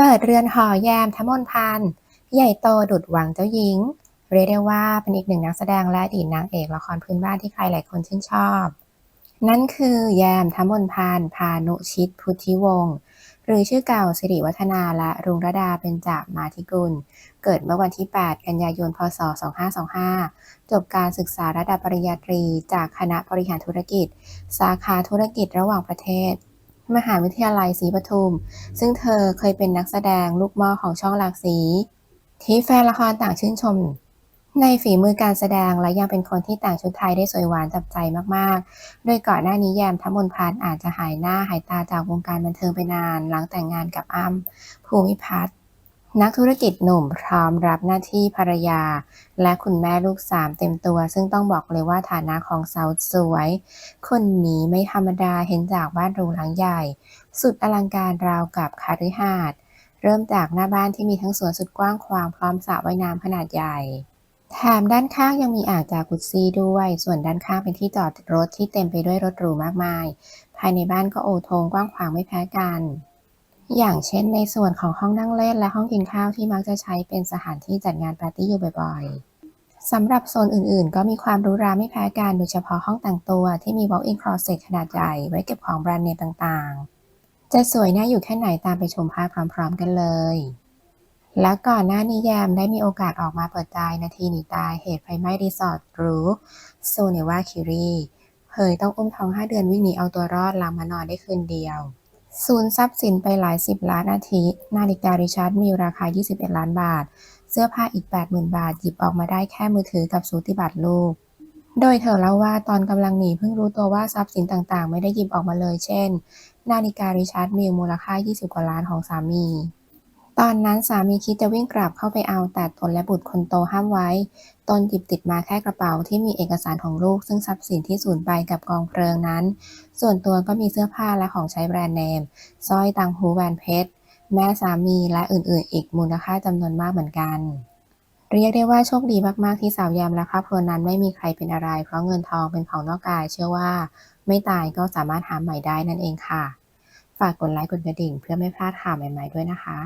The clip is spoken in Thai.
เปิดเรือนหอแยมทมนพันธ์ใหญ่โตดุดหวังเจ้าหญิง เรียกได้ว่าเป็นอีกหนึ่งนักแสดงและอดีตนางเอกละครพื้นบ้านที่ใครหลายคนชื่นชอบ นั่นคือแยมทมนพันธ์พานุชิตพุทธิวงศ์หรือชื่อเก่าสิริวัฒนาและรุงระดาเป็นจากมาธิกุล เกิดเมื่อวันที่ 8 กันยายน พศ 2525 จบการศึกษาระดับปริญญาตรี จากคณะบริหารธุรกิจ สาขาธุรกิจระหว่างประเทศ มหาวิทยาลัยศรีปทุม ซึ่งเธอเคยเป็นนักแสดงลูกม่อของช่องหลากสี ที่แฟนละครต่างชื่นชม ในฝีมือการแสดงและยังเป็นคนที่แต่งชุดไทยได้สวยหวานจับใจมากๆ โดยก่อนหน้านี้แยมทัมนพันอาจจะหายหน้าหายตาจากวงการบันเทิงไปนาน หลังแต่งงานกับอ้ำภูมิพัฒน์ นักธุรกิจหนุ่มพร้อมรับหน้าที่ภรรยา และคุณแม่ลูกสามเต็มตัว ซึ่งต้องบอกเลยว่าฐานะของสาวสวย คนนี้ไม่ธรรมดาเห็นจากบ้านหรูหลังใหญ่ สุดอลังการราวกับคาฤหาสน์เริ่มจากหน้าบ้านที่มีทั้งสวนสุดกว้างขวางพร้อมสระว่ายน้ำขนาดใหญ่แถมด้านข้างยังมีอ่างจากุซซี่ด้วย ส่วนด้านข้างเป็นที่จอดรถที่เต็มไปด้วยรถหรูมากมาย ภายในบ้านก็โอโถงกว้างขวางไม่แพ้กัน อย่างเช่นในส่วนของห้องนั่งเล่นและห้องกินข้าวที่มักจะใช้เป็นสถานที่จัดงานปาร์ตี้อยู่บ่อยๆ สำหรับโซนอื่นๆ ก็มีความหรูหราไม่แพ้กันโดยเฉพาะห้องแต่งตัวที่มี walk-in closet ขนาดใหญ่ไว้เก็บของแบรนด์เนมต่างๆ จะสวยน่าอยู่แค่ไหนตามไปชมภาพพร้อมๆ กันเลย และก่อนหน้านี้แยมได้มีโอกาสออกมาเปิดใจนาทีหนีตายเหตุไฟไหม้รีสอร์ทหรูโซเนวาคิรีเผยต้องอุ้มท้อง 5 เดือนวิ่งหนีเอาตัวรอดหลังมานอนได้คืนเดียว สูญทรัพย์สินไปหลายสิบล้านอาทินาฬิการิชาร์ดมีราคา 21 ล้านบาท เสื้อผ้าอีก 80,000 บาท หยิบออกมาได้แค่มือถือกับสูติบัตรลูก โดยเธอเล่าว่าตอนกำลังหนีเพิ่งรู้ตัวว่าทรัพย์สินต่างๆ ไม่ได้หยิบออกมาเลย เช่น นาฬิการิชาร์ดมีมูลค่า 20 กว่าล้านของสามี ตอนนั้นสามีคิดจะวิ่งกลับเข้าไปเอาแต่ตนและบุตรคนโตห้ามไว้ ตนหยิบติดมาแค่กระเป๋าที่มีเอกสารของลูก ซึ่งทรัพย์สินที่สูญไปกับกองเพลิงนั้น ส่วนตัวก็มีเสื้อผ้าและของใช้แบรนด์เนมสร้อยต่างหูแหวนเพชร แม่สามีและอื่นๆ อีกมูลค่าจำนวนมากเหมือนกัน เรียกได้ว่าโชคดีมากๆที่สาวแยมและครอบครัวนั้นไม่มีใครเป็นอะไร เพราะเงินทองเป็นของนอกกาย เชื่อว่า ไม่ตายก็สามารถหาใหม่ได้นั่นเองค่ะ ฝากกดไลค์กดกระดิ่ง เพื่อไม่พลาดข่าวใหม่ ๆด้วยนะคะ